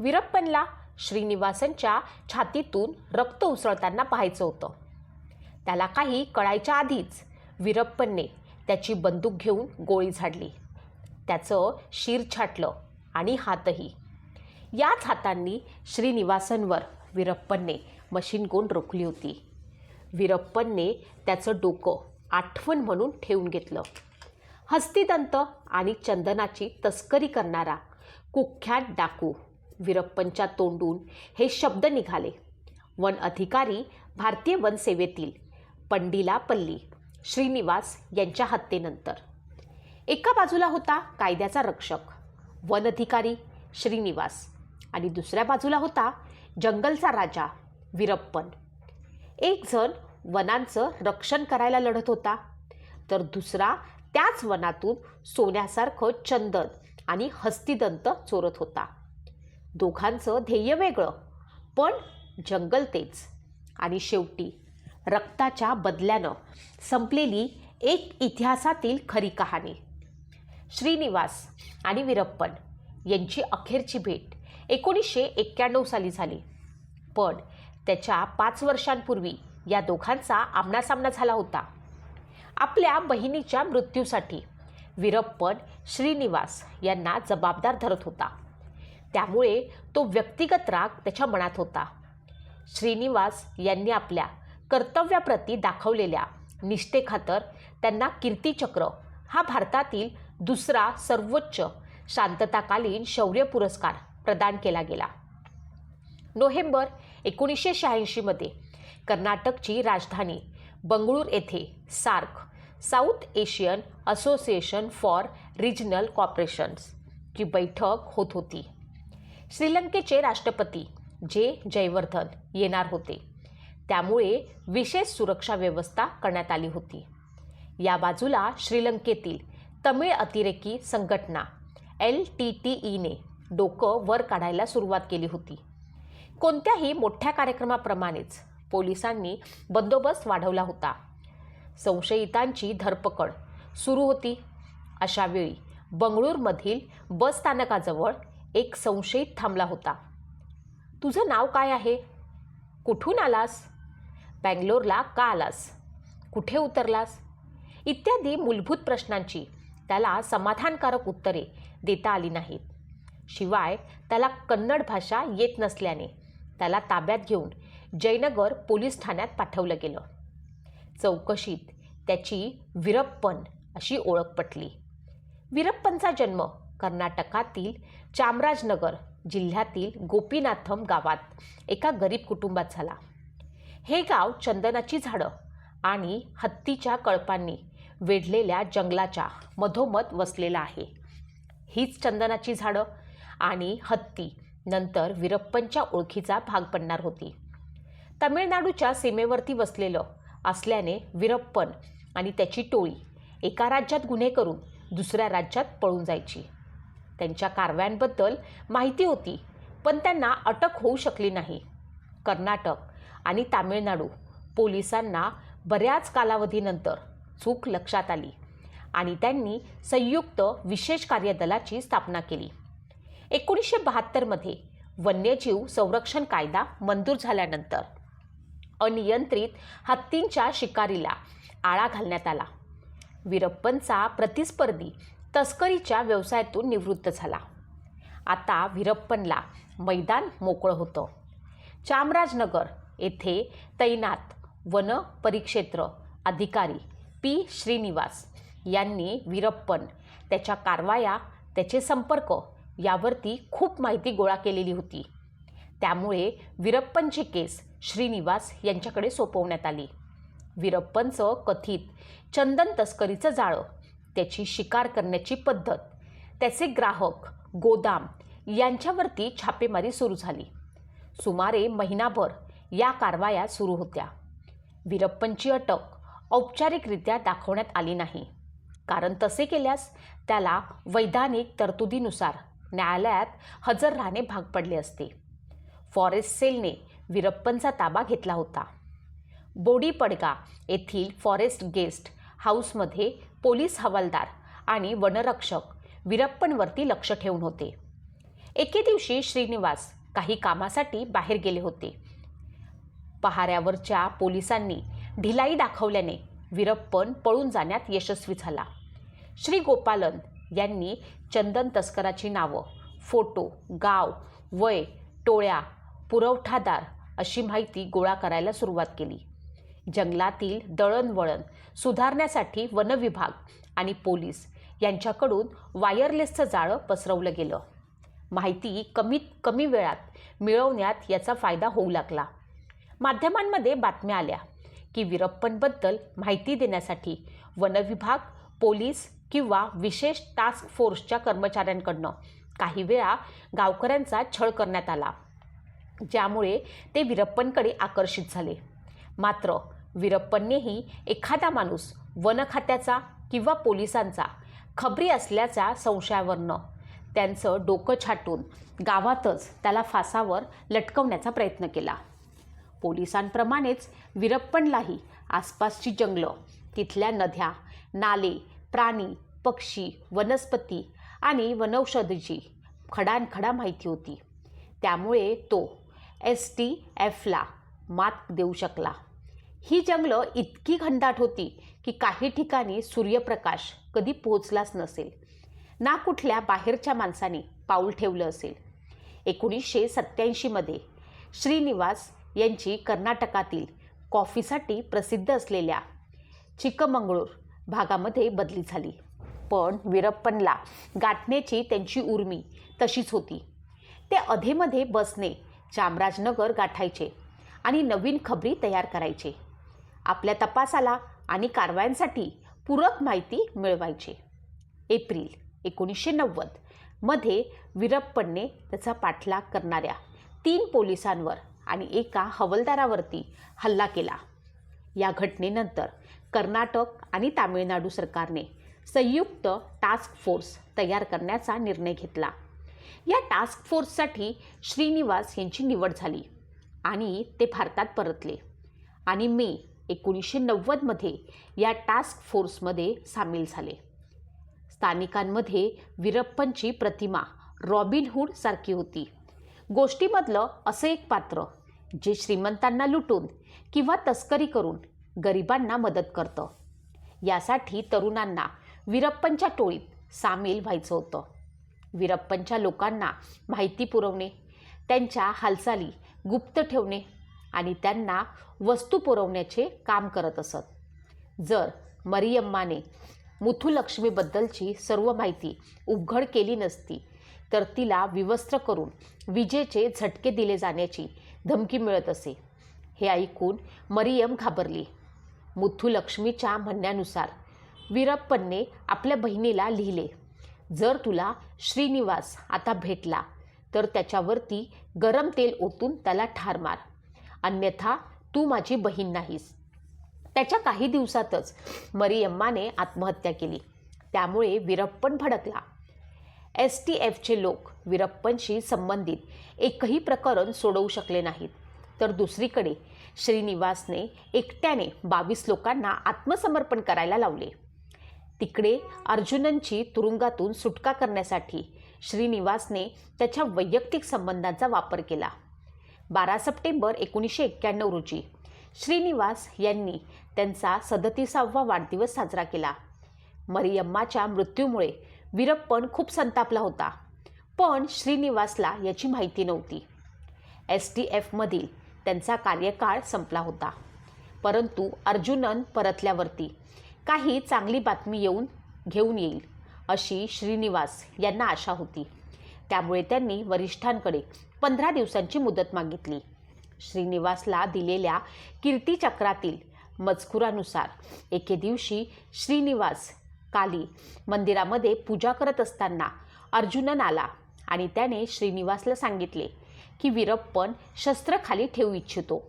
वीरप्पनला श्रीनिवासनच्या छातीतून रक्त उसळताना पाहायचं होतं. त्याला काही कळायच्या आधीच वीरप्पनने त्याची बंदूक घेऊन गोळी झाडली. त्याचं शिर छाटलं आणि हातही. याच हातांनी श्रीनिवासनवर वीरप्पनने मशीन गोन रोखली होती. वीरप्पनने त्याचं डोकं आठवण म्हणून ठेवून घेतलं. हस्तिदंत आणि चंदनाची तस्करी करणारा कुख्यात डाकू वीरप्पनच्या तोंडून हे शब्द निघाले. वन अधिकारी भारतीय वनसेवेतील पंडिला पल्ली श्रीनिवास यांच्या हत्येनंतर. एका बाजूला होता कायद्याचा रक्षक वन अधिकारी श्रीनिवास आणि दुसऱ्या बाजूला होता जंगलचा राजा वीरप्पन. एक जण वनांचं रक्षण करायला लढत होता तर दुसरा त्याच वनातून सोन्यासारखं चंदन आणि हस्तिदंत चोरत होता. दोघांचं ध्येय वेगळं. पण जंगल तेच. आणि शेवटी रक्ताच्या बदल्यानं संपलेली एक इतिहासातील खरी कहाणी. श्रीनिवास आणि वीरप्पन यांची अखेरची भेट एकोणीसशे एक्क्याण्णव साली झाली. पण त्याच्या पाच वर्षांपूर्वी या दोघांचा आमनासामना झाला होता. आपल्या बहिणीच्या मृत्यूसाठी वीरप्पन श्रीनिवास यांना जबाबदार धरत होता. त्यामुळे तो व्यक्तिगत राग त्याच्या मनात होता. श्रीनिवास यांनी आपल्या कर्तव्याप्रती दाखवलेल्या निष्ठेखातर त्यांना कीर्तिचक्र हा भारतातील दुसरा सर्वोच्च शांतताकालीन शौर्य पुरस्कार प्रदान केला गेला. नोव्हेंबर एकोणीसशे शहाऐंशीमध्ये कर्नाटकची राजधानी बंगळूर येथे SAARC South Asian Association for Regional Cooperations ची बैठक होत होती. श्रीलंकेचे राष्ट्रपती जे जयवर्धन येणार होते. त्यामुळे विशेष सुरक्षा व्यवस्था करण्यात आली होती. या बाजूला श्रीलंकेतील तमिळ अतिरेकी संघटना एल टी टी ईने डोकं वर काढायला सुरुवात केली होती. कोणत्याही मोठ्या कार्यक्रमाप्रमाणेच पोलिसांनी बंदोबस्त वाढवला होता. संशयितांची धरपकड सुरू होती. अशावेळी बंगळूरमधील बस स्थानकाजवळ एक संशयित थांबला होता. तुझं नाव काय आहे? कुठून आलास? बँगलोरला का आलास? कुठे उतरलास? इत्यादी मूलभूत प्रश्नांची त्याला समाधानकारक उत्तरे देता आली नाहीत. शिवाय त्याला कन्नड भाषा येत नसल्याने त्याला ताब्यात घेऊन जयनगर पोलीस ठाण्यात पाठवलं गेलं. चौकशीत त्याची वीरप्पन अशी ओळख पटली. वीरप्पनचा जन्म कर्नाटकातील चामराजनगर जिल्ह्यातील गोपीनाथम गावात एका गरीब कुटुंबात झाला. हे गाव चंदनाची झाडं आणि हत्तीच्या कळपांनी वेढलेल्या जंगलाच्या मधोमध वसलेलं आहे. हीच चंदनाची झाडं आणि हत्ती नंतर वीरप्पनच्या ओळखीचा भाग पडणार होती. तमिळनाडूच्या सीमेवरती वसलेलं असल्याने वीरप्पन आणि त्याची टोळी एका राज्यात गुन्हे करून दुसऱ्या राज्यात पळून जायची. त्यांच्या कारव्यांबद्दल माहिती होती पण त्यांना अटक होऊ शकली नाही. कर्नाटक आणि तामिळनाडू पोलिसांना बऱ्याच कालावधीनंतर चूक लक्षात आली आणि त्यांनी संयुक्त विशेष कार्यदलाची स्थापना केली. एकोणीसशे बहात्तरमध्ये वन्यजीव संरक्षण कायदा मंजूर झाल्यानंतर अनियंत्रित हत्तींच्या शिकारीला आळा घालण्यात आला. वीरप्पनचा प्रतिस्पर्धी तस्करीच्या व्यवसायातून निवृत्त झाला. आता वीरप्पनला मैदान मोकळं होतं. चामराजनगर येथे तैनात वन परिक्षेत्र अधिकारी पी. श्रीनिवास यांनी वीरप्पन त्याच्या कारवाया त्याचे संपर्क यावरती खूप माहिती गोळा केलेली होती. त्यामुळे विरप्पनची केस श्रीनिवास यांच्याकडे सोपवण्यात आली. वीरप्पनचं कथित चंदन तस्करीचं जाळं त्याची शिकार करण्याची पद्धत. त्याचे ग्राहक गोदाम यांच्यावरती छापेमारी सुरू झाली. सुमारे महिनाभर या कारवाया सुरू होत्या. वीरप्पनची अटक औपचारिकरित्या दाखवण्यात आली नाही. कारण तसे केल्यास त्याला वैधानिक तरतुदीनुसार न्यायालयात हजर राहणे भाग पडले असते. फॉरेस्ट सेलने वीरप्पनचा ताबा घेतला होता. बोडी पडगा येथील फॉरेस्ट गेस्ट हाऊसमध्ये पोलीस हवालदार आणि वनरक्षक वीरप्पनवरती लक्ष ठेवून होते. एके दिवशी श्रीनिवास काही कामासाठी बाहेर गेले होते. पहाऱ्यावरच्या पोलिसांनी ढिलाई दाखवल्याने वीरप्पन पळून जाण्यात यशस्वी झाला. श्री गोपालन यांनी चंदन तस्कराची नावं फोटो गाव वय टोळ्या पुरवठादार अशी माहिती गोळा करायला सुरुवात केली. जंगलातील दळणवळण सुधारण्यासाठी वनविभाग आणि पोलीस यांच्याकडून वायरलेसचं जाळं पसरवलं गेलं. माहिती कमीत कमी वेळात मिळवण्यात याचा फायदा होऊ लागला. माध्यमांमध्ये बातम्या आल्या की वीरप्पनबद्दल माहिती देण्यासाठी वनविभाग पोलीस किंवा विशेष टास्क फोर्सच्या कर्मचाऱ्यांकडनं काही वेळा गावकऱ्यांचा छळ करण्यात आला. ज्यामुळे ते वीरप्पनकडे आकर्षित झाले. मात्र वीरप्पननेही एखादा माणूस वनखात्याचा किंवा पोलिसांचा खबरी असल्याच्या संशयावरनं त्यांचं डोकं छाटून गावातच त्याला फासावर लटकवण्याचा प्रयत्न केला. पोलिसांप्रमाणेच वीरप्पनलाही आसपासची जंगलं तिथल्या नद्या नाले प्राणी पक्षी वनस्पती आणि वनौषधीची खडानखडा माहिती होती. त्यामुळे तो एस टी एफला मात देऊ शकला. ही जंगलं इतकी घनदाट होती की काही ठिकाणी सूर्यप्रकाश कधी पोहोचलाच नसेल. ना कुठल्या बाहेरच्या माणसाने पाऊल ठेवलं असेल. एकोणीसशे सत्त्याऐंशीमध्ये श्रीनिवास यांची कर्नाटकातील कॉफीसाठी प्रसिद्ध असलेल्या चिकमंगळूर भागामध्ये बदली झाली. पण वीरप्पनला गाठण्याची त्यांची उर्मी तशीच होती. ते अधेमध्ये बसने चामराजनगर गाठायचे आणि नवीन खबरी तयार करायचे. आपल्या तपासाला आणि कारवायांसाठी पूरक माहिती मिळवायची. एप्रिल एकोणीसशे नव्वदमध्ये वीरप्पनने त्याचा पाठलाग करणाऱ्या तीन पोलिसांवर आणि एका हवलदारावरती हल्ला केला. या घटनेनंतर कर्नाटक आणि तामिळनाडू सरकारने संयुक्त टास्क फोर्स तयार करण्याचा निर्णय घेतला. या टास्क फोर्ससाठी श्रीनिवास यांची निवड झाली आणि ते भारतात परतले आणि मे एकोणीसशे नव्वदमध्ये या टास्क फोर्समध्ये सामील झाले. स्थानिकांमध्ये वीरप्पनची प्रतिमा रॉबिनहूड सारखी होती. गोष्टीमधलं असं एक पात्र जे श्रीमंतांना लुटून किंवा तस्करी करून गरिबांना मदत करतं. यासाठी तरुणांना वीरप्पनच्या टोळीत सामील व्हायचं होतं. वीरप्पनच्या लोकांना माहिती पुरवणे त्यांच्या हालचाली गुप्त ठेवणे आणि त्यांना वस्तू पुरवण्याचे काम करत असत. जर मरियम्माने मुथुलक्ष्मीबद्दलची सर्व माहिती उघड केली नसती तर तिला विवस्त्र करून विजेचे झटके दिले जाण्याची धमकी मिळत असे. हे ऐकून मरियम घाबरली. मुथुलक्ष्मीच्या म्हणण्यानुसार वीरप्पनने आपल्या बहिणीला लिहिले जर तुला श्रीनिवास आता भेटला तर त्याच्यावरती गरम तेल ओतून त्याला ठार मार. अन्यथा तू माझी बहीण नाहीस. त्याच्या काही दिवसातच मरियम्माने आत्महत्या केली. त्यामुळे वीरप्पन भडकला. एस टी एफचे लोक वीरप्पनशी संबंधित एकही प्रकरण सोडवू शकले नाहीत. तर दुसरीकडे श्रीनिवासने एकट्याने बावीस लोकांना आत्मसमर्पण करायला लावले. तिकडे अर्जुननची तुरुंगातून सुटका करण्यासाठी श्रीनिवासने त्याच्या वैयक्तिक संबंधांचा वापर केला. बारा सप्टेंबर एकोणीसशे एक्क्याण्णव रोजी. श्रीनिवास यांनी त्यांचा सदतीसावा वाढदिवस साजरा केला. मरियम्माच्या मृत्यूमुळे वीरप्पन खूप संतापला होता पण श्रीनिवासला याची माहिती नव्हती. एस टी एफमधील त्यांचा कार्यकाळ संपला होता. परंतु अर्जुनन परतल्यावरती काही चांगली बातमी येऊन घेऊन येईल अशी श्रीनिवास यांना आशा होती. त्यामुळे त्यांनी वरिष्ठांकडे पंधरा दिवसांची मुदत मागितली. श्रीनिवासला दिलेल्या कीर्तीचक्रातील मजकुरानुसार एके दिवशी श्रीनिवास काली मंदिरामध्ये पूजा करत असताना अर्जुनन आला आणि त्याने श्रीनिवासला सांगितले की वीरप्पन शस्त्र खाली ठेवू इच्छितो.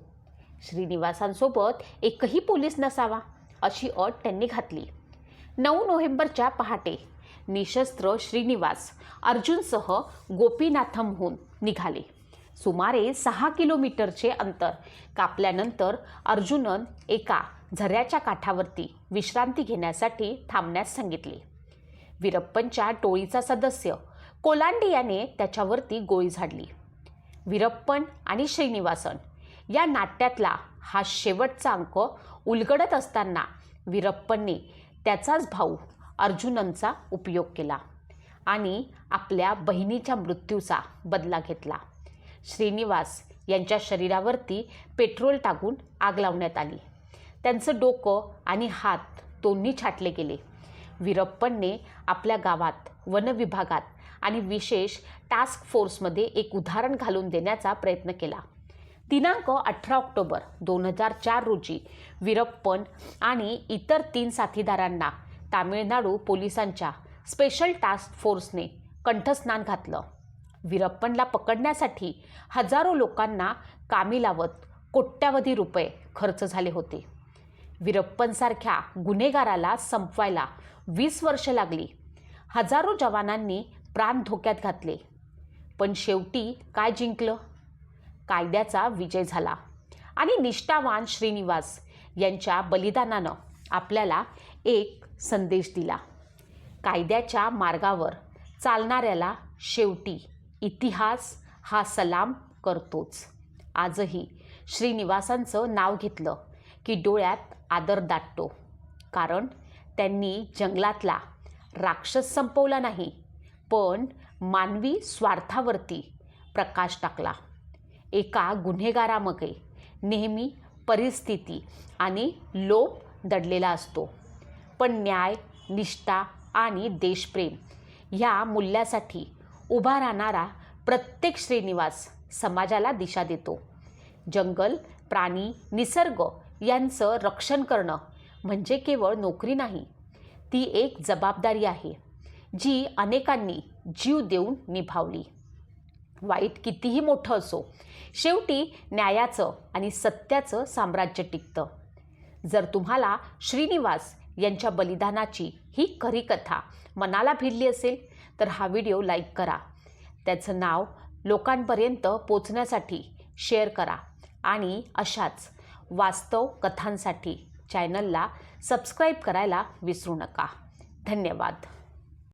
श्रीनिवासांसोबत एकही पोलीस नसावा अशी अट त्यांनी घातली. नऊ नोव्हेंबरच्या पहाटे निशस्त्र श्रीनिवास अर्जुनसह गोपीनाथमहून निघाले. सुमारे सहा किलोमीटरचे अंतर. कापल्यानंतर अर्जुनन एका झऱ्याच्या काठावरती विश्रांती घेण्यासाठी थांबण्यास सांगितले. वीरप्पनच्या टोळीचा सदस्य कोलांडी याने त्याच्यावरती गोळी झाडली. वीरप्पन आणि श्रीनिवासन या नाट्यातला हा शेवटचा अंक उलगडत असताना वीरप्पनने त्याचाच भाऊ अर्जुननचा उपयोग केला आणि आपल्या बहिणीच्या मृत्यूचा बदला घेतला. श्रीनिवास यांच्या शरीरावरती पेट्रोल टाकून आग लावण्यात आली. त्यांचं डोकं आणि हात दोन्ही छाटले गेले. वीरप्पनने आपल्या गावात वनविभागात आणि विशेष टास्क फोर्समध्ये एक उदाहरण घालून देण्याचा प्रयत्न केला. दिनांक अठरा ऑक्टोबर दोन हजार चार रोजी वीरप्पन आणि इतर तीन साथीदारांना तामिळनाडू पोलिसांच्या स्पेशल टास्क फोर्सने कंठस्नान घातलं. वीरप्पनला पकडण्यासाठी हजारो लोकांना कामी लावत कोट्यावधी रुपये खर्च झाले होते. वीरप्पनसारख्या गुन्हेगाराला संपवायला वीस वर्ष लागली. हजारो जवानांनी प्राण धोक्यात घातले. पण शेवटी काय जिंकलं? कायद्याचा विजय झाला. आणि निष्ठावान श्रीनिवास यांच्या बलिदानानं आपल्याला एक संदेश दिला. कायद्याच्या मार्गावर चालणाऱ्याला शेवटी इतिहास हा सलाम करतोच. आजही श्रीनिवासांचं नाव घेतलं की डोळ्यात आदर दाटतो. कारण त्यांनी जंगलातला राक्षस संपवला नाही पण मानवी स्वार्थावरती प्रकाश टाकला. एका गुन्हेगारामागे नेहमी परिस्थिती आणि लोभ दडलेला असतो. पण न्याय निष्ठा आणि देशप्रेम ह्या मूल्यासाठी उभा राहणारा प्रत्येक श्रीनिवास समाजाला दिशा देतो. जंगल प्राणी निसर्ग यांचं रक्षण करणं म्हणजे केवळ नोकरी नाही ती एक जबाबदारी आहे जी अनेकांनी जीव देऊन निभावली. वाईट कितीही मोठं असो शेवटी न्यायाचं आणि सत्याचं साम्राज्य टिकतं. जर तुम्हाला श्रीनिवास यांच्या बलिदानाची ही खरी कथा. मनाला भिडली असेल तर हा व्हिडिओ लाईक करा. त्याचं नाव लोकांपर्यंत पोचण्यासाठी शेअर करा. आणि अशाच वास्तव कथांसाठी चॅनलला सबस्क्राईब करायला विसरू नका. धन्यवाद.